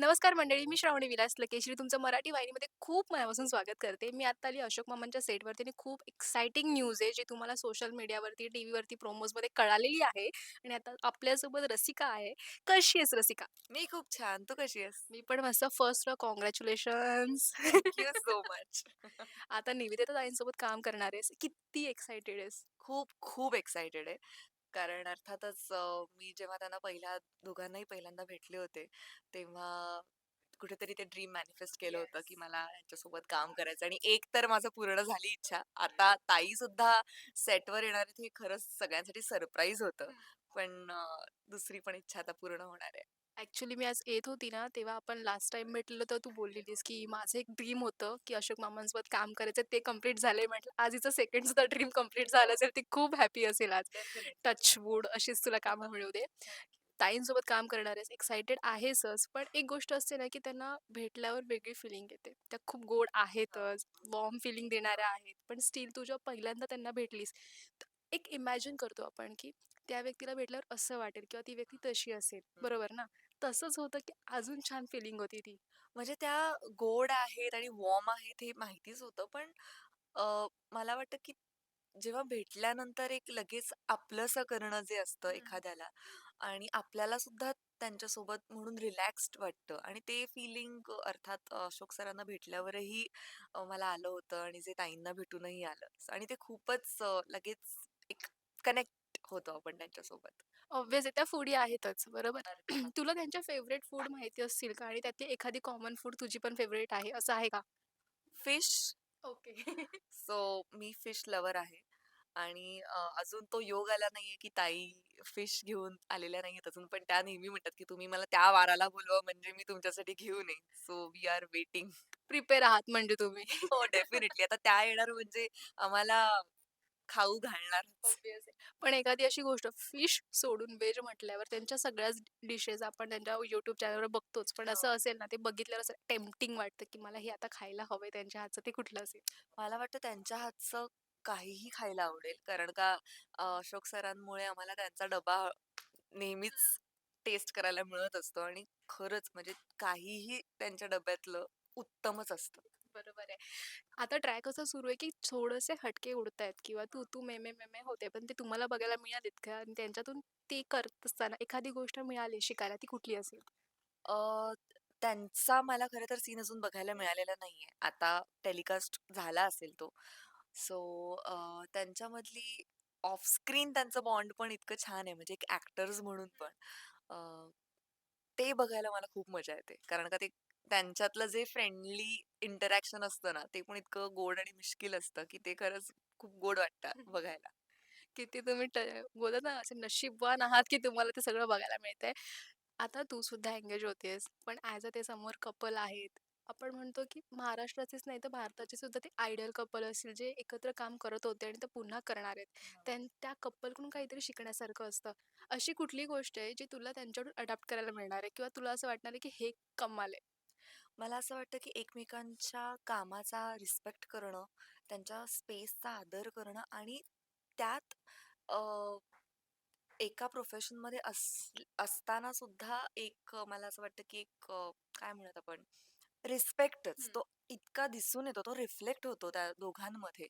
नमस्कार मंडळी, मी श्रावणी विलास लकेश्री तुमचं मराठी वाहिनीमध्ये खूप मनापासून स्वागत करते. मी आत्ता आली अशोक मामांच्या सेटवरती आणि खूप एक्साइटिंग न्यूज आहे, जी तुम्हाला सोशल मीडियावरती, टीव्हीवरती, प्रोमोजमध्ये कळालेली आहे आणि आता आपल्यासोबत रसिका आहे. कशी आहेस रसिका? मी खूप छान. तू कशी आहेस? मी पण मस्त. First you so much. आता निवेदिता ताईंसोबत काम करणार आहेस. किती एक्साइटेड आहेस? खूप, खूप एक्साइटेड आहे. कारण अर्थातच अ, मी जेव्हा त्यांना पहिल्या दोघांनाही पहिल्यांदा भेटले होते, तेव्हा कुठेतरी ते ड्रीम मॅनिफेस्ट केलं होतं, की. मला यांच्यासोबत काम करायचं आणि एक तर माझं पूर्ण झाली इच्छा. आता ताईसुद्धा सेटवर येणार हे खरंच सगळ्यांसाठी सरप्राईज होतं. पण दुसरी पण इच्छा आता पूर्ण होणार आहे. ॲक्चुअली मी आज येत होती ना, तेव्हा आपण लास्ट टाईम भेटलेलो तर तू बोललेलीस, की माझं एक ड्रीम होतं, की अशोक मामांसोबत काम करायचं. ते कंप्लीट झालंय म्हटलं. आज हिचं सेकंड सुद्धा ड्रीम कंप्लीट झालं असेल. ती खूप हॅपी असेल आज. टच वूड अशीच तुला कामं मिळू दे. ताईंसोबत काम करणार आहेस, एक्साइटेड आहेसच. पण एक गोष्ट असते ना, की त्यांना भेटल्यावर वेगळी फिलिंग येते. त्या खूप गोड आहेतच, वॉर्म फिलिंग देणाऱ्या आहेत. पण स्टिल तू जेव्हा पहिल्यांदा त्यांना भेटलीस, एक इमॅजिन करतो आपण, की त्या व्यक्तीला भेटल्यावर असं वाटेल किंवा ती व्यक्ती तशी असेल. बरोबर ना? तसंच होतं, की अजून छान फिलिंग होती ती. म्हणजे त्या गोड आहेत आणि वॉर्म आहेत हे माहितीच होतं. पण मला वाटतं की जेव्हा भेटल्यानंतर एक लगेच आपलंसं करणं जे असतं. एखाद्याला आणि आपल्याला सुद्धा त्यांच्यासोबत म्हणून रिलॅक्स्ड वाटतं आणि ते फिलिंग अर्थात अशोक सरांना भेटल्यावरही अ, मला आलं होतं आणि जे ताईंना भेटूनही आलं आणि ते खूपच अ, लगेच एक कनेक्ट होतो आपण त्यांच्यासोबत. ऑब्व्हियसली त्या फूडी आहेतच. बरोबर. अर्थात. तुला त्यांच्या फेव्हरेट फूड माहिती असतील का? आणि त्यातली एखादी कॉमन फूड तुझी पण फेव्हरेट आहे, असं आहे का? Fish okay. सो मी फिश लवर आहे आणि अ, अजून तो योग आला नाहीये की ताई फिश घेऊन आलेल्या नाहीयेत अजून पण त्या नेहमी म्हणतात की तुम्ही मला त्या वाराला बोलवा म्हणजे मी तुमच्यासाठी घेऊन येईन so we are waiting prepare आहात म्हणजे तुम्ही. हो डेफिनेटली आता त्या येणार म्हणजे आम्हाला खाऊ घालणारच ऑब्व्हियस पण एखादी अशी गोष्ट फिश सोडून व्हेज म्हटल्यावर त्यांच्या सगळ्याच डिशेस आपण त्यांच्या YouTube चॅनलवर बघतोच. पण हो. असं असेल ना, ते बघितल्यावर असं टेम्प्टिंग वाटतं, की मला हे आता खायला हवंय त्यांच्या हातचं. ते कुठलं असेल? मला वाटतं त्यांच्या हातचं काहीही खायला आवडेल कारण का अ, अशोक सरांमुळे आम्हाला त्यांचा डबा नेहमीच टेस्ट करायला मिळत असतो आणि खरंच म्हणजे काहीही त्यांच्या डब्यातलं उत्तमच असतं. बरोबर आहे. आता ट्रॅक असं सुरू आहे, की थोडेसे हटके उडतायत किंवा तू, तू, मैं, मैं, मैं, मैं होते. पण ते तुम्हाला बघायला मिळालीत का? आणि त्यांच्यातून ते करत असताना एखादी गोष्ट मिळाली शिकायला, ती कुठली असेल? अ, त्यांचा मला खरं तर सीन अजून बघायला मिळालेला नाहीये. आता टेलिकास्ट झाला असेल तो. सो अ, त्यांच्यामधली ऑफ स्क्रीन त्यांचं बॉन्ड पण इतकं छान आहे म्हणजे एक ॲक्टर्स म्हणून पण. अ, ते बघायला मला खूप मजा येते. कारण का ते त्यांच्यातलं जे फ्रेंडली इंटरॅक्शन असतं ना, ते पण इतकं गोड आणि मिश्किल असतं, की ते खरंच खूप गोड वाटतं बघायला. किती तुम्ही ट बोलतात ना, असे नशीबवान आहात, की तुम्हाला ते सगळं बघायला मिळतंय. आता तू सुद्धा एंगेज होतेस, पण ॲज अ ते समोर कपल आहेत. आपण म्हणतो, की महाराष्ट्राचेच नाही तर भारताचे सुद्धा ते आयडियल कपल असतील, जे एकत्र काम करत होते आणि ते पुन्हा करणार आहेत. त्यां त्या कपलकडून काहीतरी शिकण्यासारखं असतं. अशी कुठली गोष्ट आहे, जी तुला त्यांच्याकडून अडॉप्ट करायला मिळणार आहे किंवा तुला असं वाटणार आहे, की हे कमाल आहे? मला असं वाटतं, की एकमेकांच्या कामाचा रिस्पेक्ट करणं, त्यांच्या स्पेसचा आदर करणं आणि त्यात एका प्रोफेशनमध्ये अस असताना सुद्धा एक मला असं वाटतं, की एक काय म्हणूयात आपण रिस्पेक्टच हं. तो इतका दिसून येतो, तो रिफ्लेक्ट होतो त्या दोघांमध्ये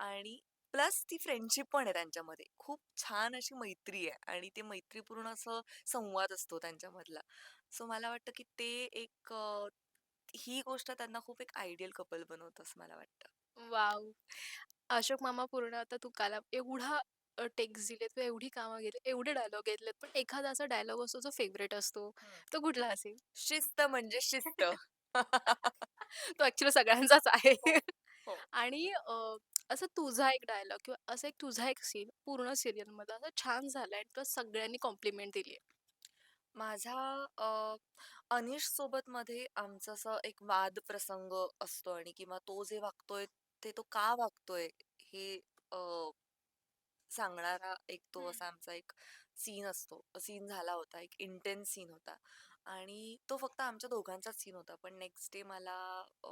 आणि प्लस ती फ्रेंडशिप पण आहे त्यांच्यामध्ये. खूप छान अशी मैत्री आहे आणि ते मैत्रीपूर्ण असं संवाद असतो त्यांच्यामधला. सो मला वाटतं, की ते एक अ, ही गोष्ट त्यांना खूप एक आयडियल कपल बनवतं असं मला वाटतं. वॉव! अशोक मामा पूर्ण आता तू काला एवढा अ, टेक्स दिलेत किंवा एवढी कामं घेतली, एवढे डायलॉग घेतलेत, पण एखादा असा डायलॉग असतो जो फेव्हरेट असतो. हं. तो कुठला असेल? शिस्त म्हणजे शिस्त. तो ॲक्चुअली सगळ्यांचाच आहे. हो, हो. आणि अ, असं तुझा एक डायलॉग किंवा असा एक तुझा एक सीन पूर्ण सीरियलमधला असा छान झालाय आणि तुला सगळ्यांनी कॉम्प्लिमेंट दिली माझा अ, अनिश सोबत मध्ये आमचं असं एक वाद प्रसंग असतो आणि किंवा तो जे वागतोय ते तो का वागतोय हे अ, सांगणारा एक तो हं. असा आमचा एक सीन असतो सीन झाला होता एक इंटेन्स सीन होता आणि तो फक्त आमच्या दोघांचाच सीन होता. पण नेक्स्ट डे मला अ,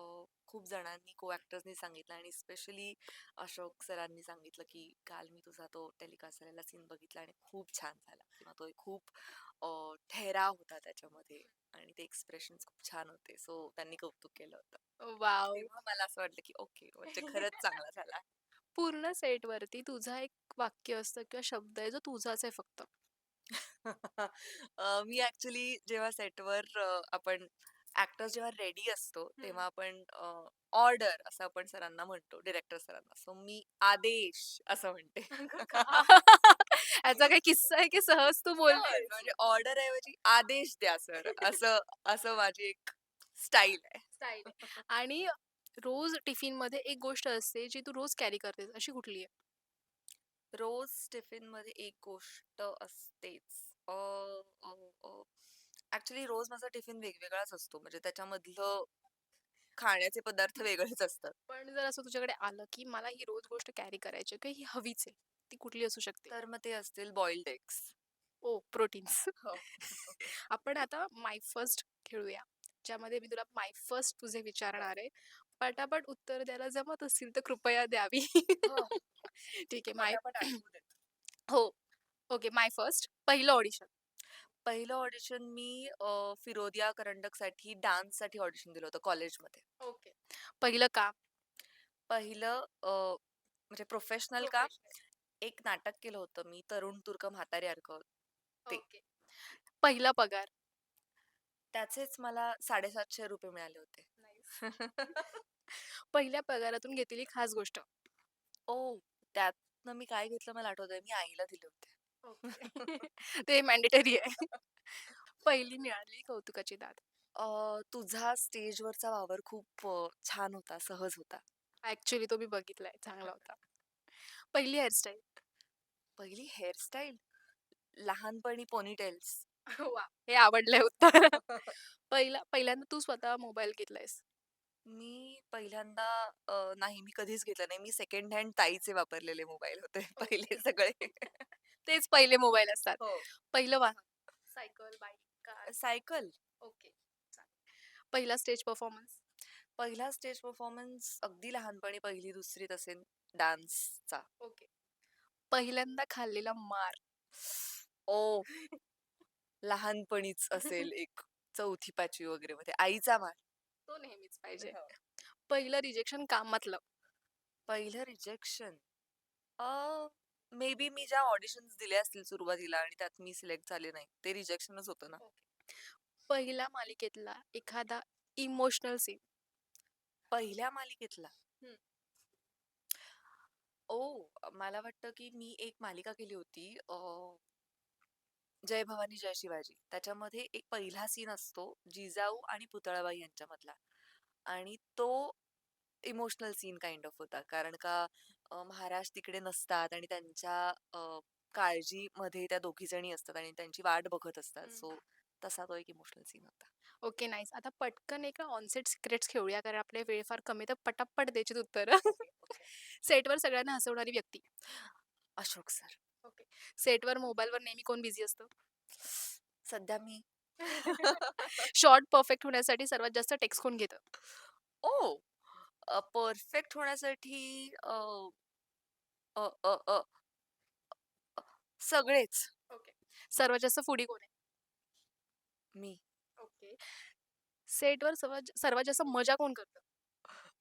खूप जणांनी को ॲक्टर्सनी सांगितलं आणि स्पेशली अशोक सरांनी सांगितलं, की "काल मी तुझा तो टेलिकास्ट झालेला सीन बघितला आणि खूप छान झाला." किंवा तो एक खूप अ, ठहराव होता त्याच्यामध्ये आणि ते एक्सप्रेशन्स खूप छान होते. सो त्यांनी कौतुक केलं होतं. वॉव! तेव्हा मला असं वाटलं, की ओके म्हणजे खरंच चांगला झाला. पूर्ण सेटवरती तुझा एक वाक्य असतं किंवा शब्द आहे जो तुझाच आहे फक्त. अ, मी ॲक्चुअली जेव्हा सेटवर अ, आपण ॲक्टर्स जेव्हा रेडी असतो, हं. तेव्हा आपण ऑर्डर असं आपण सरांना म्हणतो, डिरेक्टर सरांना. सो मी आदेश असं म्हणते. अगं का? याचा काही किस्सा आहे की सहज तू सहज बोलतेस? म्हणजे ऑर्डर ऐवजी आदेश द्या सर असं असं माझी एक स्टाईल आहे. स्टाईल आहे. आणि रोज टिफिनमध्ये एक गोष्ट असते जी तू रोज कॅरी करतेस, अशी कुठली आहे? रोज टिफिनमध्ये एक गोष्ट असतेच. अ, अ, अ, ॲक्चुअली रोज माझा टिफिन वेगवेगळाच असतो. म्हणजे त्याच्यामधलं खाण्याचे पदार्थ वेगळेच असतात. पण जर असं तुझ्याकडे आलं, की मला ही रोज गोष्ट कॅरी करायची आहे किंवा ही हवीच आहे, ती कुठली असू शकते? तर मग ते असतील बॉइल्ड एग्स. ओह! प्रोटीन्स. हो. आपण आता माय फर्स्ट खेळूया, ज्यामध्ये मी तुला माय फर्स्ट तुझे विचारणार आहे. पटापट उत्तर द्यायला जमत असतील तर कृपया द्यावी. हो. ठीक आहे. माय पटापट आठवू देत. हो. ओके. माय फर्स्ट पहिलं ऑडिशन. पहिलं ऑडिशन मी अ, फिरोदिया करंडकसाठी डान्ससाठी ऑडिशन दिलं होतं कॉलेजमध्ये. ओके. पहिलं काम. पहिलं अ, म्हणजे प्रोफेशनल प्रोफेशनल. एक नाटक केलं होतं मी तरुण तुर्क म्हातारी अर्क ते. ओके. पहिला पगार. त्याचेच मला ₹750 मिळाले होते. पहिल्या पगारातून घेतलेली खास गोष्ट. ओह! त्यातनं मी काय घेतलं मला आठवतंय. मी आईला दिले होते. ओके. ते मॅन्डेटरी आहे. पहिली मिळालेली कौतुकाची दाद. अ, तुझा स्टेजवरचा वावर खूप अ, छान होता, सहज होता. ॲक्चुअली तो मी बघितलाय. चांगला होता. पहिली हेअरस्टाईल. पहिली हेअरस्टाईल लहानपणी पोनीटेल्स. वाह! हे आवडलंय उत्तर. पहिला पहिल्यांदा तू स्वतः मोबाईल घेतलायस. मी पहिल्यांदा अ, नाही मी कधीच घेतलं नाही. मी सेकंड हँड ताईचे वापरलेले मोबाईल होते पहिले ओके. सगळे. तेच पहिले मोबाईल असतात. हो. पहिलं वाहन. Cycle, bike, car. Cycle. Okay. पहिला स्टेज परफॉर्मन्स. पहिला स्टेज परफॉर्मन्स अगदी लहानपणी 1ली-2रीत असेल डान्सचा. ओके. पहिल्यांदा खाल्लेला मार. ओह! लहानपणीच असेल एक 4थी-5वी वगैरे मध्ये आईचा मार. तो नेहमीच पाहिजे. हो. पहिलं रिजेक्शन कामातलं. पहिलं रिजेक्शन अ, मे बी मी ज्या ऑडिशन्स दिल्या असतील सुरुवातीला आणि त्यात मी सिलेक्ट झाले नाही. ते रिजेक्शनच होतं ना. पहिल्या मालिकेतला एखादा इमोशनल सीन. पहिल्या मालिकेतला. ओह! मला वाटतं की मी एक मालिका केली होती अ, जय भवानी जय शिवाजी. त्याच्यामध्ये एक पहिला सीन असतो जिजाऊ आणि पुतळाबाई यांच्यामधला आणि तो इमोशनल सीन काइंड ऑफ होता. कारण का अ, महाराज तिकडे नसतात आणि त्यांच्या अ, काळजीमध्ये त्या दोघी जणी असतात आणि त्यांची वाट बघत असतात. हं. सो तसा तो एक इमोशनल सीन होता. Okay, nice. आता पटकन एका ऑन-सेट सिक्रेट्स खेळूया कारण आपले वेळ फार कमी तर पटापट द्यायची उत्तरं. ओके. सेटवर सगळ्यांना हसवणारी व्यक्ती. अशोक सर. ओके. सेटवर मोबाईलवर नेहमी कोण बिझी असतं? सध्या मी. शॉट परफेक्ट होण्यासाठी सर्वात जास्त टेक्स्ट कोण घेतं? ओह! अ, परफेक्ट होण्यासाठी अ, अ, अ, अ, अ, सगळेच. ओके. सर्वात जास्त फूडी कोण आहे? मी. ओके. सेटवर सर्वात सर्वात जास्त मजा कोण करतं?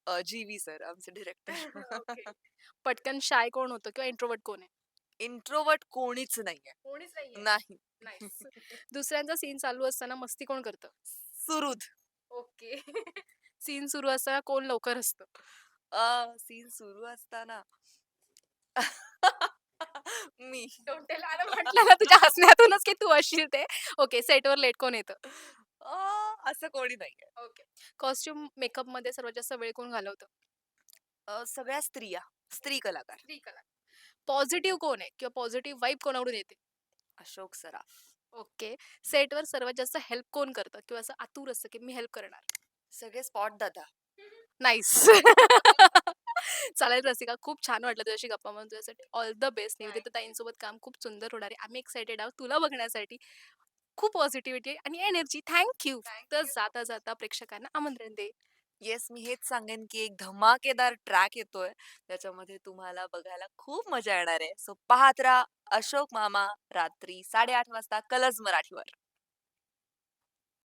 अ, जी सर आमचे डिरेक्टर. ओके. पटकन शाय कोण होतं किंवा इंट्रोव्हर्ट कोण आहे? इंट्रोव्हर्ट कोणीच नाहीये. कोणीच नाहीये. नाही. नाईस. दुसऱ्यांचा सीन चालू असताना मस्ती कोण करतं? सुहृद. ओके. सीन सुरू असताना कोण लवकर हसतं? अ, सीन सुरू असताना मी. डोंट टेल मला म्हटलं ना तुझ्या हसण्यातूनच की तू असशील ते. ओके. सेटवर लेट कोण येतं? अ, असं कोणी नाहीये. ओके. कॉस्ट्यूम मेकअपमध्ये सर्वात जास्त वेळ कोण घालवतं? अ, सगळ्या स्त्रिया, स्त्री कलाकार. स्त्री कला. पॉझिटिव्ह कोण आहे किंवा पॉझिटिव्ह वाइब कोणाकडून येते? अशोक सराफ. ओके. सेटवर सर्वात जास्त हेल्प कोण करतं किंवा असं आतुर असतं की मी हेल्प करणार? सगळे स्पॉट दादा. नाईस. चालेल रसिका, खूप छान वाटलं तुझ्याशी गप्पा मारून. तुझ्यासाठी ऑल द बेस्ट. निवेदिता ताईंसोबत काम खूप सुंदर होणार आहे. आम्ही एक्सायटेड आहोत तुला बघण्यासाठी. खूप पॉझिटिव्हिटी आणि एनर्जी. Thank you. थँक तर यू. जाता-जाता प्रेक्षकांना आमंत्रण दे. येस, मी हेच सांगेन, की एक धमाकेदार ट्रॅक येतोय. त्याच्यामध्ये तुम्हाला बघायला खूप मजा येणार आहे. सो पाहत राहा अशोक मामा रात्री 8:30 वाजता कलर्स मराठीवर.